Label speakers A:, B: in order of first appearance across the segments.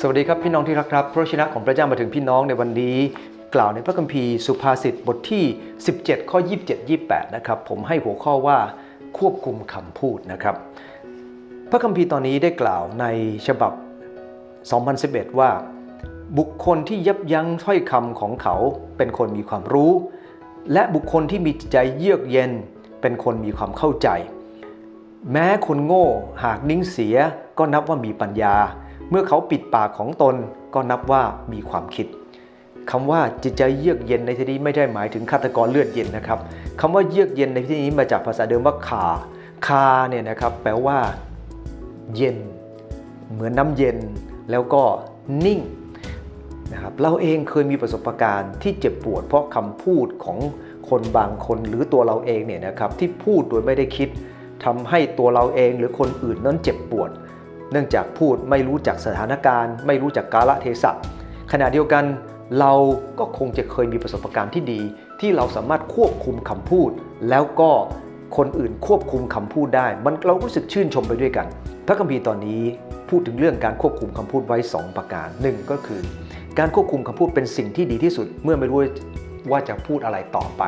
A: สวัสดีครับพี่น้องที่รักครับพระวจนะของพระเจ้ามาถึงพี่น้องในวันนี้ กล่าวในพระคัมภีร์สุภาษิตบทที่ 17 ข้อ 27 28 นะครับ ผมให้หัวข้อว่าควบคุมคำพูดนะครับ พระคัมภีร์ตอนนี้ได้กล่าวในฉบับ 2011 ว่า บุคคลที่ยับยั้งถ้อยคำของเขาเป็นคนมีความรู้ และบุคคลที่มีใจเยือกเย็น เป็นคนมีความเข้าใจ แม้คนโง่หากนิ่งเสียก็นับว่ามีปัญญา เมื่อเขาปิดปากของตนก็นับว่ามีความคิดคำว่าจิตใจเยือกเย็นในที่นี้ไม่ได้หมายถึงฆาตกรเลือดเย็นนะครับคำว่าเยือกเย็นในที่นี้มาจากภาษาเดิมว่าคาคาเนี่ยนะครับแปลว่าเย็น เหมือนน้ำเย็นแล้วก็นิ่งนะครับเราเองเคยมีประสบการณ์ที่เจ็บปวดเพราะคำพูดของคนบางคนหรือตัวเราเองเนี่ยนะครับที่พูดโดยไม่ได้คิดทำให้ตัวเราเองหรือคนอื่นนั้นเจ็บปวด เนื่องจากพูดไม่รู้จักสถานการณ์ ไม่รู้จักกาลเทศะขณะเดียวกันเราก็คงจะเคยมีประสบการณ์ที่ดี ที่เราสามารถควบคุมคำพูด แล้วก็คนอื่นควบคุมคำพูดได้ มันเรารู้สึกชื่นชมไปด้วยกัน พระคัมภีร์ตอนนี้พูดถึงเรื่องการควบคุมคำพูดไว้ 2 ประการหนึ่งก็คือ การควบคุมคำพูดเป็นสิ่งที่ดีที่สุด เมื่อไม่รู้ว่าจะพูดอะไรต่อไป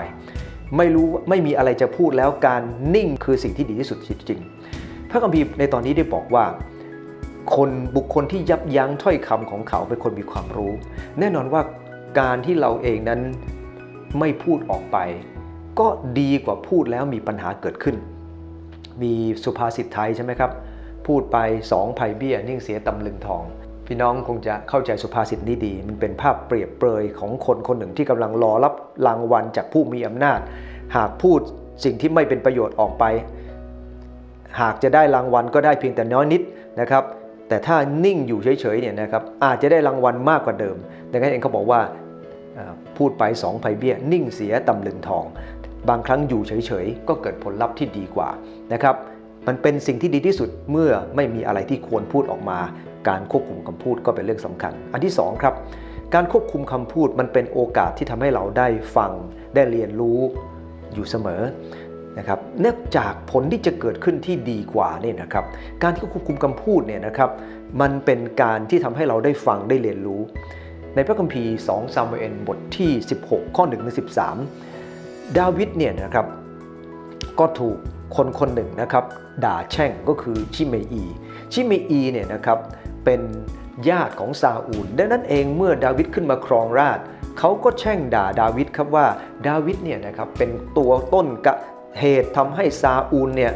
A: ไม่รู้ไม่มีอะไรจะพูดแล้วการนิ่งคือสิ่งที่ดีที่สุดจริงๆพระคัมภีร์ในตอนนี้ได้บอกว่า คนบุคคลที่ยับยั้งถ้อยคำของเขาเป็นคนมีความรู้ แน่นอนว่าการที่เราเองนั้นไม่พูดออกไป ก็ดีกว่าพูดแล้วมีปัญหาเกิดขึ้น มีสุภาษิตไทยใช่ไหมครับ พูดไปสองไผ่เบี้ยนิ่งเสียตำลึงทอง พี่น้องคงจะเข้าใจสุภาษิตนี้ดี มันเป็นภาพเปรียบเปรยของคนคนหนึ่งที่กำลังรอรับรางวัลจากผู้มีอำนาจ หากพูดสิ่งที่ไม่เป็นประโยชน์ออกไป หากจะได้รางวัลก็ได้เพียงแต่น้อยนิดนะครับ แต่ถ้านิ่งอยู่เฉยๆเนี่ยนะครับอาจจะได้รางวัลมากกว่าเดิม ดังนั้นเองเขาบอกว่าพูดไปสองไผ่เบี้ย นิ่งเสียตำลึงทอง บางครั้งอยู่เฉยๆ ก็เกิดผลลัพธ์ที่ดีกว่านะครับมันเป็นสิ่งที่ดีที่สุดเมื่อไม่มีอะไรที่ควรพูดออกมา การควบคุมคำพูดก็เป็นเรื่องสำคัญ อันที่สองครับ การควบคุมคำพูดมันเป็นโอกาสที่ทำให้เราได้ฟังได้เรียนรู้อยู่เสมอ นะครับเนื่องจากผลที่จะเกิดขึ้นที่ดีกว่าเนี่ยนะครับ การที่ควบคุมคำพูดเนี่ยนะครับ มันเป็นการที่ทำให้เราได้ฟังได้เรียนรู้ ในพระคัมภีร์ 2 ซามูเอลบทที่ 16 ข้อ1ถึง13 ดาวิดเนี่ยนะครับ ก็ถูกคนคนหนึ่งนะครับ ด่าแช่งก็คือชิเมอี ชิเมอีเนี่ยนะครับเป็นญาติของซาอูลดังนั้นเองเมื่อดาวิดขึ้นมาครองราชเขาก็แช่งด่าดาวิดครับว่าดาวิดเนี่ยนะครับเป็นตัวต้นกะ เหตุทำให้ซาอูลเนี่ย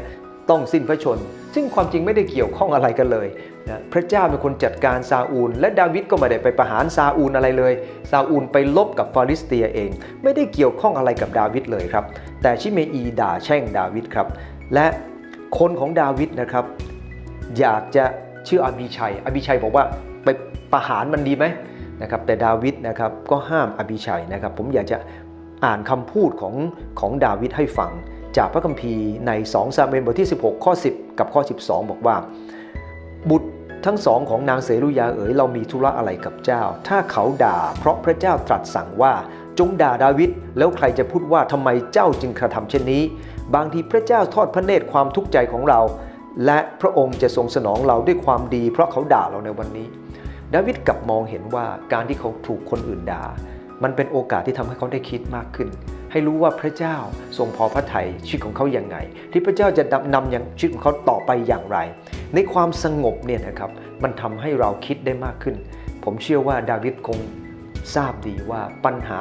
A: ต้องสิ้นพระชน ซึ่งความจริงไม่ได้เกี่ยวข้องอะไรกันเลยนะพระเจ้าเป็นคนจัดการซาอูล และดาวิดก็ไม่ได้ไปประหารซาอูลอะไรเลย ซาอูลไปลบกับฟาริสเตียเอง ไม่ได้เกี่ยวข้องอะไรกับดาวิดเลยครับ แต่ชิเมอีด่าแช่งดาวิดครับ และคนของดาวิดนะครับ อยากจะชื่ออบิชัย อบิชัยบอกว่าไปประหารมันดีไหมนะครับ แต่ดาวิดนะครับก็ห้ามอบิชัยนะครับ ผมอยากจะอ่านคำพูดของของดาวิดให้ฟัง จากพระคัมภีร์ใน 2 ซามูเอลบทที่ 16 ข้อ 10 กับข้อ 12 บอกว่า บุตรทั้งสองของนางเสรุยาเอ๋ยเรามีธุระอะไรกับเจ้า ถ้าเขาด่าเพราะพระเจ้าตรัสสั่งว่าจงด่าดาวิดแล้วใครจะพูดว่าทำไมเจ้าจึงกระทำเช่นนี้ บางทีพระเจ้าทอดพระเนตรความทุกข์ใจของเรา และพระองค์จะทรงสนองเราด้วยความดี เพราะเขาด่าเราในวันนี้ ดาวิดกลับมองเห็นว่าการที่เขาถูกคนอื่นด่า มันเป็นโอกาสที่ทำให้เขาได้คิดมากขึ้น ให้รู้ว่าพระเจ้าทรงพอพระทัยชีวิตของเขาอย่างไง ที่พระเจ้าจะนำนำอย่างชีวิตของเขาต่อไปอย่างไร ในความสงบเนี่ยนะครับมันทำให้เราคิดได้มากขึ้น ผมเชื่อว่าดาวิดคงทราบดีว่าปัญหา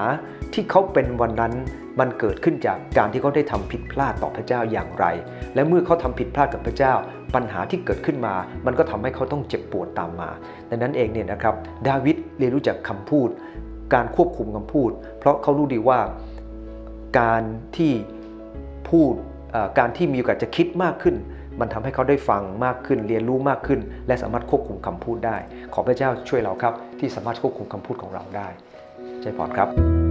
A: ที่เขาเป็นวันนั้นมันเกิดขึ้นจากการที่เขาได้ทำผิดพลาดต่อพระเจ้าอย่างไร และเมื่อเขาทำผิดพลาดกับพระเจ้า ปัญหาที่เกิดขึ้นมา มันก็ทำให้เขาต้องเจ็บปวดตามมาดังนั้นเองเนี่ยนะครับ ดาวิดเรียนรู้จักคำพูด การควบคุมคำพูด เพราะเขารู้ดีว่า การที่พูดการที่มีโอกาสจะคิดมากขึ้น มันทำให้เขาได้ฟังมากขึ้น เรียนรู้มากขึ้น และสามารถควบคุมคำพูดได้ ขอพระเจ้าช่วยเราครับ ที่สามารถควบคุมคำพูดของเราได้ใจพรครับ